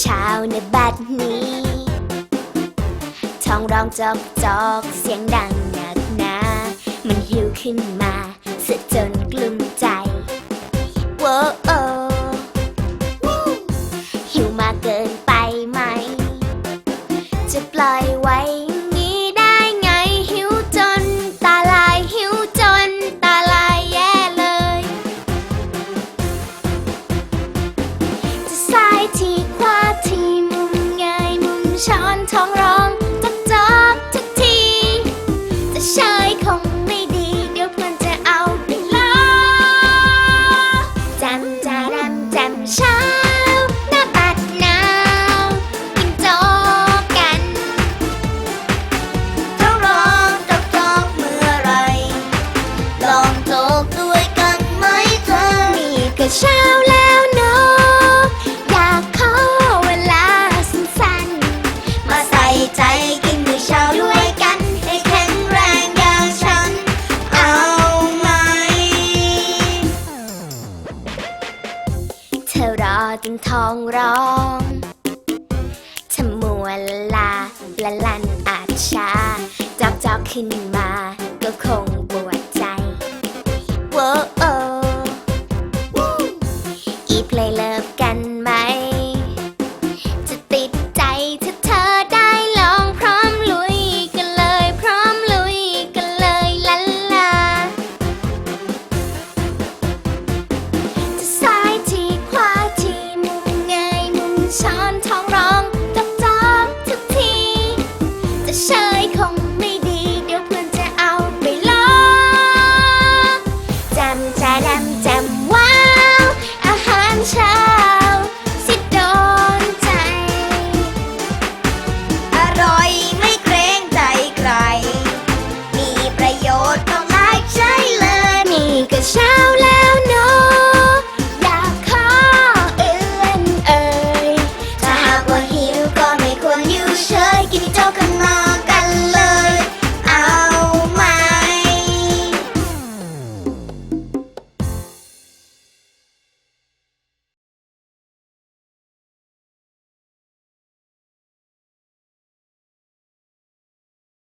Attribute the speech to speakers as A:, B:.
A: เช้าๆในบัดนี้ ท้องร้องจอกจอกเสียงดังหนักหนา มันหิวขึ้นมาเสียจนกลุ้มใจโว้โอหิวมาเกินไปไหม จะปล่อยไว้นี้ได้ไงหิวจน ตาลายหิวจน ตาลายแย่เลย จะซ้ายทีขวาที ท้องร้องจอกจอกทุกที จะเชยคงไม่ดี เดี๋ยวเพื่อนจะเอาไปล้อจำจาดำจำเช้าหน้าบัดหนาวกินโจ๊กกัน
B: ท้องร้องจอกจอกเมื่อไหรลองโจกด้ จน
A: ท้องร้องทำมัวละลาละลันอาจชาจอกจอกขึ้นมา ก็คงปวดใจโว้โออีเพลย์เลิฟ ช้อนท้องร้องจอกจอกทุก